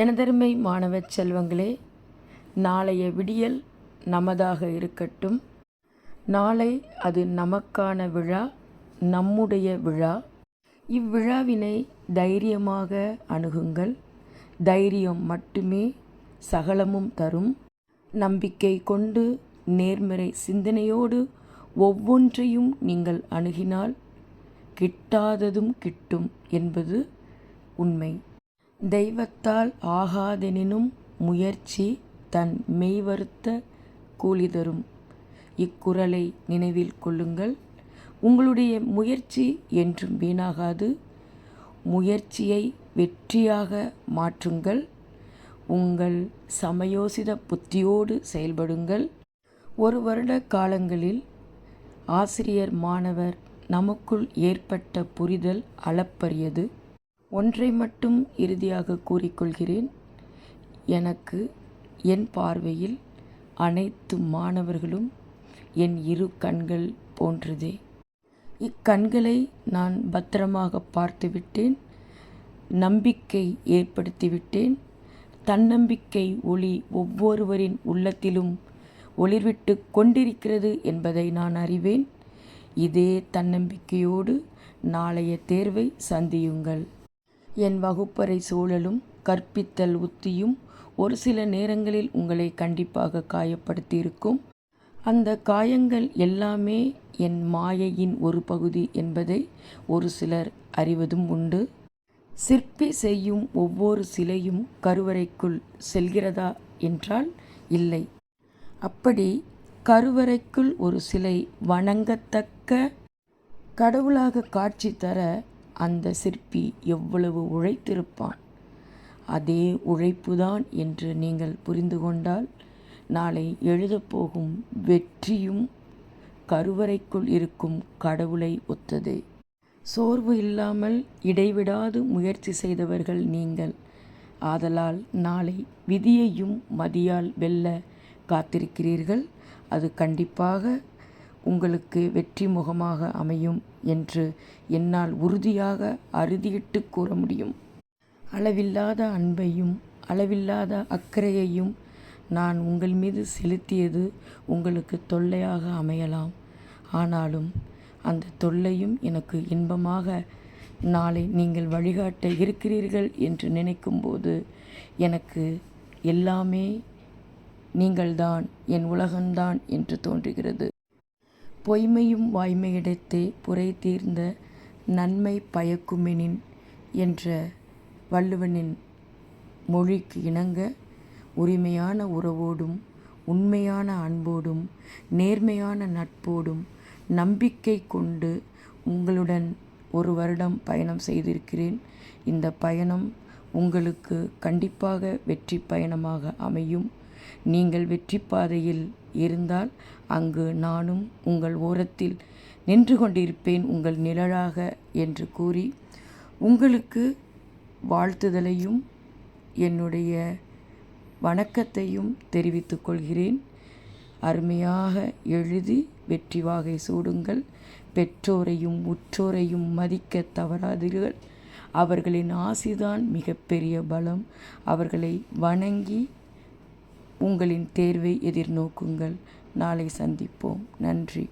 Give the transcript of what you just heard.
எனதருமை மாணவ செல்வங்களே நாளைய விடியல் நமதாக இருக்கட்டும். நாளை அது நமக்கான விழா நம்முடைய விழா. இவ்விழாவினை தைரியமாக அணுகுங்கள். தைரியம் மட்டுமே சகலமும் தரும். நம்பிக்கை கொண்டு நேர்மறை சிந்தனையோடு ஒவ்வொன்றையும் நீங்கள் அணுகினால் கிட்டாததும் கிட்டும் என்பது உண்மை. தெய்வத்தால் ஆகாதெனினும் முயற்சி தன் மெய்வருத்த கூலி தரும். இக்குறளை நினைவில் கொள்ளுங்கள். உங்களுடைய முயற்சி என்றும் வீணாகாது. முயற்சியை வெற்றியாக மாற்றுங்கள். உங்கள் சமயோசித புத்தியோடு செயல்படுங்கள். ஒரு வருட காலங்களில் ஆசிரியர் மாணவர் நமக்குள் ஏற்பட்ட புரிதல் அளப்பரியது. ஒன்றை மட்டும் இறுதியாக கூறிக்கொள்கிறேன். எனக்கு என் பார்வையில் அனைத்து மாணவர்களும் என் இரு கண்கள் போன்றதே. இக்கண்களை நான் பத்திரமாக பார்த்துவிட்டேன். நம்பிக்கை ஏற்படுத்திவிட்டேன். தன்னம்பிக்கை ஒளி ஒவ்வொருவரின் உள்ளத்திலும் ஒளிர்விட்டு கொண்டிருக்கிறது என்பதை நான் அறிவேன். இதே தன்னம்பிக்கையோடு நாளைய தேர்வை சந்தியுங்கள். என் வகுப்பறை சூழலும் கற்பித்தல் உத்தியும் ஒரு சில நேரங்களில் உங்களை கண்டிப்பாக காயப்படுத்தியிருக்கும். அந்த காயங்கள் எல்லாமே என் மாயையின் ஒரு பகுதி என்பதை ஒரு சிலர் அறிவதும் உண்டு. சிற்பி செய்யும் ஒவ்வொரு சிலையும் கருவறைக்குள் செல்கிறதா என்றால் இல்லை. அப்படி கருவறைக்குள் ஒரு சிலை வணங்கத்தக்க கடவுளாக காட்சி தர அந்த சிற்பி எவ்வளவு உழைத்திருப்பான்? அதே உழைப்புதான் என்று நீங்கள் புரிந்து கொண்டால் நாளை எழுதப்போகும் வெற்றியும் கருவறைக்குள் இருக்கும் கடவுளை ஒத்தது. சோர்வு இல்லாமல் இடைவிடாது முயற்சி செய்தவர்கள் நீங்கள். ஆதலால் நாளை விதியையும் மதியால் வெல்ல காத்திருக்கிறீர்கள். அது கண்டிப்பாக உங்களுக்கு வெற்றி முகமாக அமையும் என்று என்னால் உறுதியாக அறுதியிட்டு கூற முடியும். அளவில்லாத அன்பையும் அளவில்லாத அக்கறையையும் நான் உங்கள் மீது செலுத்தியது உங்களுக்கு தொல்லையாக அமையலாம். ஆனாலும் அந்த தொல்லையும் எனக்கு இன்பமாக நாளை நீங்கள் வழிகாட்ட இருக்கிறீர்கள் என்று நினைக்கும்போது எனக்கு எல்லாமே நீங்கள்தான் என் உலகம்தான் என்று தோன்றுகிறது. பொய்மையும் வாய்மையிடத்தே புரை தீர்ந்த நன்மை பயக்குமெனின் என்ற வள்ளுவனின் மொழிக்கு இணங்க உரிமையான உறவோடும் உண்மையான அன்போடும் நேர்மையான நட்போடும் நம்பிக்கை கொண்டு உங்களுடன் ஒரு வருடம் பயணம் செய்திருக்கிறேன். இந்த பயணம் உங்களுக்கு கண்டிப்பாக வெற்றி பயணமாக அமையும். நீங்கள் வெற்றி பாதையில் இருந்தால் அங்கு நானும் உங்கள் ஓரத்தில் நின்று கொண்டிருப்பேன் உங்கள் நிழலாக என்று கூறி உங்களுக்கு வாழ்த்துதலையும் என்னுடைய வணக்கத்தையும் தெரிவித்துக் கொள்கிறேன். அருமையாக எழுதி வெற்றி வாகை சூடுங்கள். பெற்றோரையும் உற்றோரையும் மதிக்க தவறாதீர்கள். அவர்களின் ஆசிதான் மிகப்பெரிய பலம். அவர்களை வணங்கி உங்களின் தேர்வை எதிர்நோக்குங்கள். நாளை சந்திப்போம். நன்றி.